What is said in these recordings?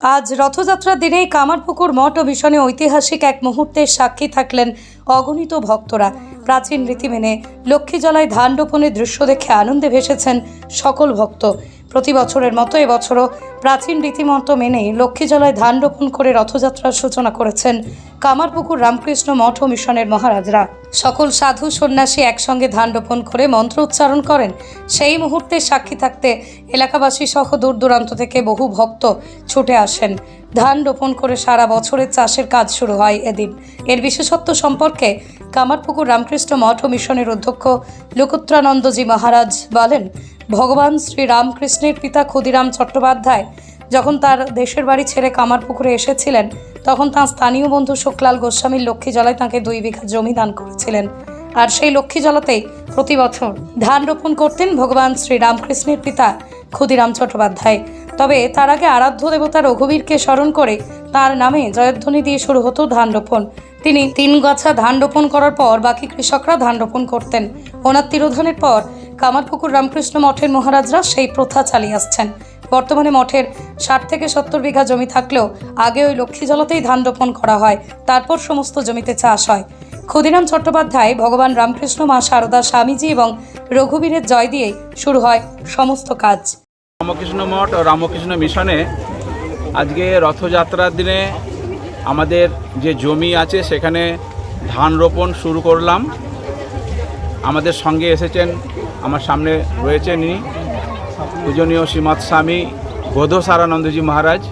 আজ রথযাত্রার দিনেই কামারপুকুর মঠ ও ভীষণে ঐতিহাসিক এক মুহূর্তের সাক্ষী থাকলেন অগণিত ভক্তরা। প্রাচীন রীতি মেনে লক্ষ্মীজলায় ধান রোপণের দৃশ্য দেখে আনন্দে ভেসেছেন সকল ভক্ত। প্রতি বছরের মতো এবছরও প্রাচীন রীতিমতো মেনেই লক্ষ্মীজলায় ধান রোপণ করে রথযাত্রার সূচনা করেছেন কামারপুকুর রামকৃষ্ণ মঠ ও মিশনের মহারাজরা। সকল সাধু সন্ন্যাসী একসঙ্গে ধান রোপণ করে মন্ত্র উচ্চারণ করেন। সেই মুহূর্তে সাক্ষী থাকতে এলাকাবাসী সহ দূর দূরান্ত থেকে বহু ভক্ত ছুটে আসেন। ধান রোপণ করে সারা বছরের চাষের কাজ শুরু হয় এদিন। এর বিশেষত্ব সম্পর্কে কামারপুকুর রামকৃষ্ণ মঠ ও মিশনের অধ্যক্ষ লোকোত্রানন্দজি মহারাজ বলেন ভগবান শ্রী রামকৃষ্ণের পিতা ক্ষুদিরাম চট্টোপাধ্যায় যখন তার দেশের বাড়ি ছেড়ে কামারপুকুরে এসেছিলেন, তখন তাঁর স্থানীয় বন্ধু শুক্লাল গোস্বামীর লক্ষ্মী জলায় তাঁকে দুই বিঘা জমি দান করেছিলেন। আর সেই লক্ষ্মী জলাতেই প্রতি বছর ধান রোপণ করতেন ভগবান শ্রী রামকৃষ্ণের পিতা ক্ষুদিরাম চট্টোপাধ্যায়। তবে তার আগে আরাধ্য দেবতা রঘুবীরকে স্মরণ করে তার নামে জয়ধ্বনি দিয়ে শুরু হতো ধান রোপণ। তিনি তিন গাছা ধান রোপণ করার পর বাকি কৃষকরা ধান রোপণ করতেন। ওনার তিরোধানের পর কামারপুকুর রামকৃষ্ণ মঠের মহারাজরা সেই প্রথা চালিয়ে আসছেন। বর্তমানে মঠের ষাট থেকে সত্তর বিঘা জমি থাকলেও আগে ওই লক্ষ্মী জলতেই ধান রোপণ করা হয়, তারপর সমস্ত জমিতে চাষ হয়। ক্ষুদিরাম চট্টোপাধ্যায় ভগবান রামকৃষ্ণ, মা শারদা স্বামীজি এবং রঘুবীরের জয় দিয়েই শুরু হয় সমস্ত কাজ। রামকৃষ্ণ মঠ ও রামকৃষ্ণ মিশনে আজকে রথযাত্রার দিনে আমাদের যে জমি আছে সেখানে ধান রোপণ শুরু করলাম। আমাদের সঙ্গে এসেছেন আমার সামনে রয়েছেন ইনি পূজনীয় শ্রীমৎ স্বামী গোধসারানন্দজি মহারাজ।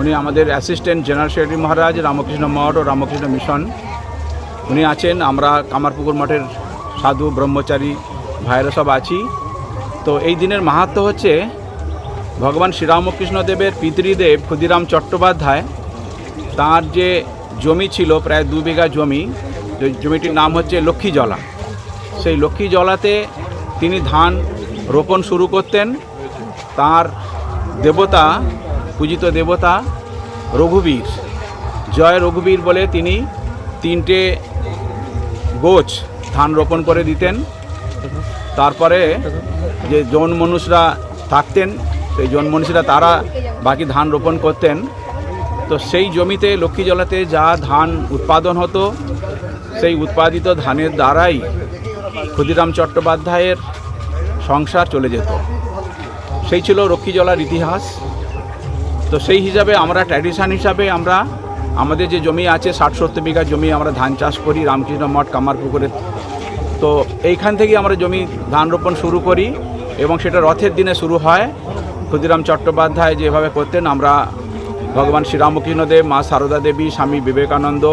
উনি আমাদের assistant general secretary Maharaj, Ramakrishna Math ও রামকৃষ্ণ মিশন। উনি আছেন, আমরা কামারপুকুর মঠের সাধু, ব্রহ্মচারী ভাইরা সব আছি। তো এই দিনের মাহাত্ম হচ্ছে, ভগবান শ্রীরামকৃষ্ণদেবের পিতৃদেব ক্ষুদিরাম চট্টোপাধ্যায়, তার যে জমি ছিল, প্রায় দু বিঘা জমি জমিটির নাম হচ্ছে লক্ষ্মীজলা। সেই লক্ষ্মীজলাতে তিনি ধান রোপণ শুরু করতেন। তার দেবতা, পূজিত দেবতা রঘুবীর। জয় রঘুবীর বলে তিনি তিনটে গোছ ধান রোপণ করে দিতেন। তারপরে যে জন মনুষরা থাকতেন, সেই জন মনীষীরা তারা বাকি ধান রোপণ করতেন। তো সেই জমিতে, লক্ষ্মী জলাতে যা ধান উৎপাদন হতো, সেই উৎপাদিত ধানের দ্বারাই ক্ষুদিরাম চট্টোপাধ্যায়ের সংসার চলে যেত। সেই ছিল লক্ষ্মী জলার ইতিহাস। তো সেই হিসাবে আমরা ট্র্যাডিশান হিসাবে আমরা, আমাদের যে জমি আছে, ষাট সত্তর বিঘা জমি আমরা ধান চাষ করি, রামকৃষ্ণ মঠ কামারপুকুরে তো এইখান থেকে আমরা জমি ধান রোপণ শুরু করি এবং সেটা রথের দিনে শুরু হয়। ক্ষুদিরাম চট্টোপাধ্যায় যেভাবে করতেন, আমরা ভগবান শ্রীরামকৃষ্ণদেব, মা সারদা দেবী, স্বামী বিবেকানন্দ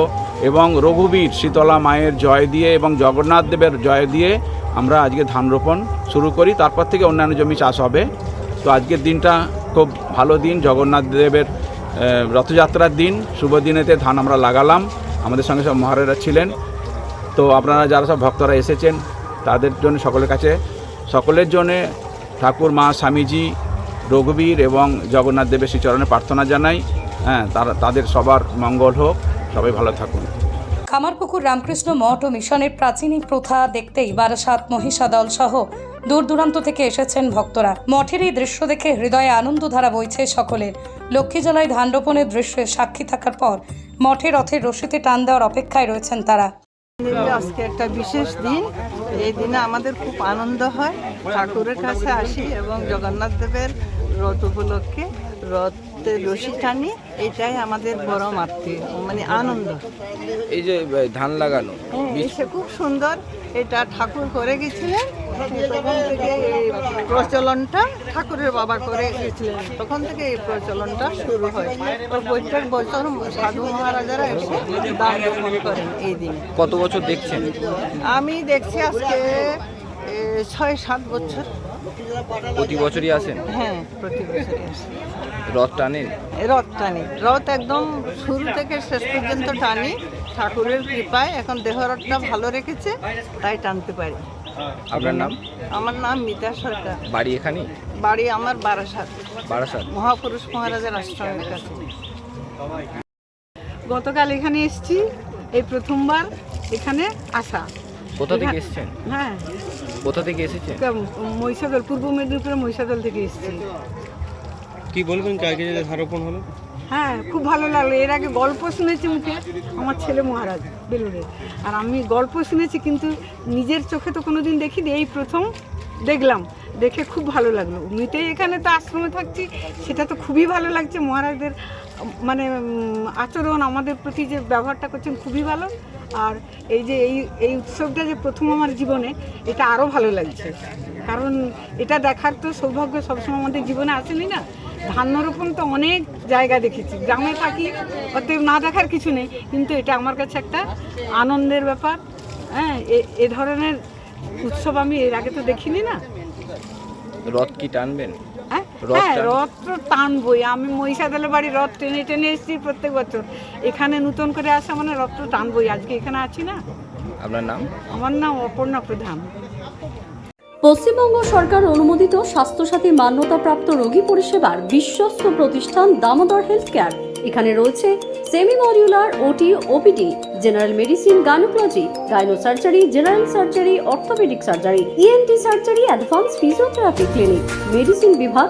এবং রঘুবীর শীতলা মায়ের জয় দিয়ে এবং জগন্নাথ দেবের জয় দিয়ে আমরা আজকে ধান রোপণ শুরু করি। তারপর থেকে অন্যান্য জমি চাষ হবে। তো আজকের দিনটা খুব ভালো দিন। জগন্নাথ দেবের রথযাত্রার দিন। শুভ দিনেতে ধান আমরা লাগালাম। আমাদের সঙ্গে সব মহারাজরা ছিলেন। তো আপনারা যারা সব ভক্তরা এসেছেন, তাদের জন্য সকলের কাছে, সকলের জন্য ঠাকুর, মা, স্বামীজি, রঘুবীর এবং জগন্নাথ দেবের শ্রীচরণে প্রার্থনা জানাই। হ্যাঁ তারা, তাদের সবার মঙ্গল হোক। সবাই ভালো থাকুন। কামারপুকুর রামকৃষ্ণ মঠ ও মিশনের প্রাচীন এই প্রথা দেখতেই বারাসাত মহিষাদল সহ দূর দূরান্ত থেকে এসেছেন ভক্তরা। মঠের এই দৃশ্য দেখে হৃদয়ে আনন্দধারা বইছে সকলের। লক্ষ্মীজলায় ধান রোপণের দৃশ্যে সাক্ষী থাকার পর মঠের রথের রশিতে টান দেওয়ার অপেক্ষায় রয়েছেন তারা। আজকে একটা বিশেষ দিন। এই দিনে আমাদের খুব আনন্দ হয়। ঠাকুরের কাছে আসি এবং জগন্নাথ দেবের রথ উপলক্ষে রথে রশি টানি এটাই আমাদের বড় মাতৃ মানে আনন্দ। এই যে ধান লাগানো হ্যাঁ, এসে খুব সুন্দর এটা ঠাকুর করে গেছিলেন তখন থেকে এই প্রচলনটা ঠাকুরের বাবা করে গেছিলেন তখন থেকে এই প্রচলনটা শুরু হয়। প্রত্যেক বছর সাধু মহারাজারা এসে দান রোপণ করেন এই দিনে। কত বছর দেখছেন? আমি দেখছি আজকে ছয় সাত বছর। প্রতি বছরই আসেন? হ্যাঁ প্রতি বছরই আসি। রথ টানেন? রথ টানি। রথ একদম শুরু থেকে শেষ পর্যন্ত টানি। ঠাকুরের কৃপায় এখন দেহ রথটা ভালো রেখেছে তাই টানতে পারি। আপনার নাম? আমার নাম মিতা সরকার। বাড়ি এখানে? বাড়ি আমার বারাসাত। বারাসাত। মহাপুরুষ মহারাজার আশ্রমের কাছে। গতকাল এখানে এসেছি এই প্রথমবার এখানে আসা। কোথা থেকে এসেছেন? হ্যাঁ। কোথা থেকে এসেছেন? মহিষাদল পূর্ব মেদিনীপুরের মহিষাদল থেকে এসেছি। কি বলবেন কালকে যে ধারোপণ হলো? হ্যাঁ খুব ভালো লাগল। এর আগে গল্প শুনেছি মুখে আমার ছেলে মহারাজ বেলুড়ে। আর আমি গল্প শুনেছি কিন্তু নিজের চোখে তো কোনোদিন দেখিনি। এই প্রথম দেখলাম দেখে খুব ভালো লাগল। এমনিতেই এখানে তো আশ্রমে থাকছি সেটা তো খুবই ভালো লাগছে। মহারাজদের মানে আচরণ আমাদের প্রতি যে ব্যবহারটা করছেন খুবই ভালো। আর এই যে এই এই উৎসবটা যে প্রথম আমার জীবনে, এটা আরও ভালো লাগছে। কারণ এটা দেখার তো সৌভাগ্য সবসময় আমাদের জীবনে আসেনি না। ধান্য রোপণ তো অনেক জায়গা দেখেছি। গ্রামে থাকি, অতএব না দেখার কিছু নেই। কিন্তু এটা আমার কাছে একটা আনন্দের ব্যাপার। হ্যাঁ এ ধরনের উৎসব আমি এর আগে তো দেখিনি না। রথ কি টানবেন? হ্যাঁ রথ তো টানবই। আমি মহিষাদলের বাড়ি রথ টেনে টেনে এসেছি প্রত্যেক বছর। এখানে নতুন করে আসা মানে রথ তো টানবই। আজকে এখানে আছি না? আপনার নাম? আমার নাম অপর্ণা প্রধান। পশ্চিমবঙ্গ সরকার অনুমোদিত স্বাস্থ্যসাথী মান্যতাপ্রাপ্ত রোগী পরিষেবার বিশ্বস্ত প্রতিষ্ঠান দামোদর হেলথ কেয়ার এখানে রয়েছে semi modular OT OPD general medicine gynaecology gynae surgery general surgery orthopaedic surgery ENT surgery advance physiotherapy clinic medicine বিভাগ